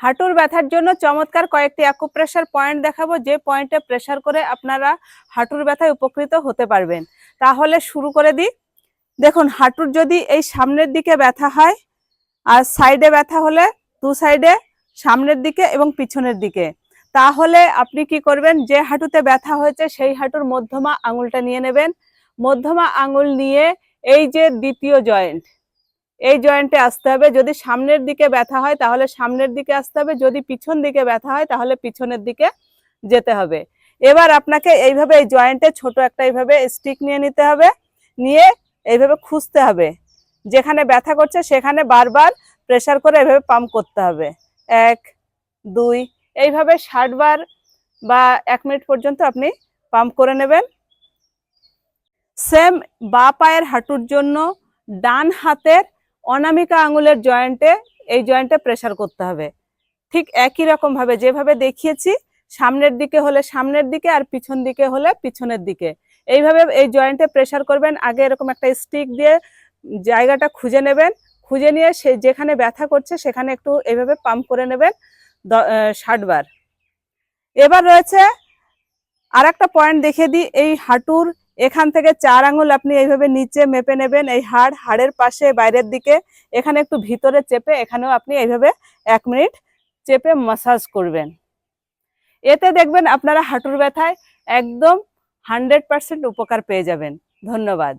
হাঁটুর ব্যথার জন্য চমৎকার কয়েকটি অ্যাকুপ্রেশার পয়েন্ট দেখাবো, যে পয়েন্টে প্রেশার করে আপনারা হাঁটুর ব্যথায় উপকৃত হতে পারবেন। তাহলে শুরু করে দিই। দেখুন, হাঁটুর যদি এই সামনের দিকে ব্যথা হয়, আর সাইডে ব্যথা হলে দু সাইডে সামনের দিকে এবং পিছনের দিকে। তাহলে আপনি কি করবেন, যে হাঁটুতে ব্যথা হয়েছে সেই হাঁটুর মধ্যমা আঙুলটা নিয়ে নেবেন। মধ্যমা আঙুল নিয়ে এই যে দ্বিতীয় জয়েন্ট এই জয়েন্টে আসতে হবে। যদি সামনের দিকে ব্যথা হয়, তাহলে সামনের দিকে আসতে হবে। যদি পিছন দিকে ব্যথা হয়, তাহলে পিছনের দিকে যেতে হবে। এবার আপনাকে এইভাবে এই জয়েন্টে ছোট একটা এইভাবে স্টিক নিয়ে নিতে হবে। নিয়ে এইভাবে খুঁজতে হবে। যেখানে ব্যথা করছে, সেখানে বারবার প্রেশার করে এভাবে পাম্প করতে হবে। এক, দুই, এইভাবে ষাট বার বা এক মিনিট পর্যন্ত আপনি পাম্প করে নেবেন। সেম বা পায়ের হাঁটুর জন্য ডান হাতের অনামিকা আঙুলের জয়েন্টে, এই জয়েন্টে প্রেশার করতে হবে। ঠিক একই রকম ভাবে যেভাবে দেখিয়েছি, সামনের দিকে হলে সামনের দিকে আর পিছন দিকে হলে পিছনের দিকে। এইভাবে এই জয়েন্টে প্রেশার করবেন, আগে এরকম একটা স্টিক দিয়ে জায়গাটা খুঁজে নেবেন, খুঁজে নিয়ে সে যেখানে ব্যথা করছে সেখানে একটু এইভাবে পাম্প করে নেবেন ষাট বার। এবার রয়েছে আর একটা পয়েন্ট দেখে দিই, এই হাঁটুর এখান থেকে চার আঙুল আপনি এইভাবে নিচে মেপে নেবেন, এই হাড়, হাড়ের পাশে, বাইরের দিকে। এখানে একটু ভিতরে চেপে, এখানেও আপনি এইভাবে এক মিনিট চেপে মাসাজ করবেন। এতে দেখবেন আপনারা হাঁটুর ব্যথায় একদম হান্ড্রেড পার্সেন্ট উপকার পেয়ে যাবেন। ধন্যবাদ।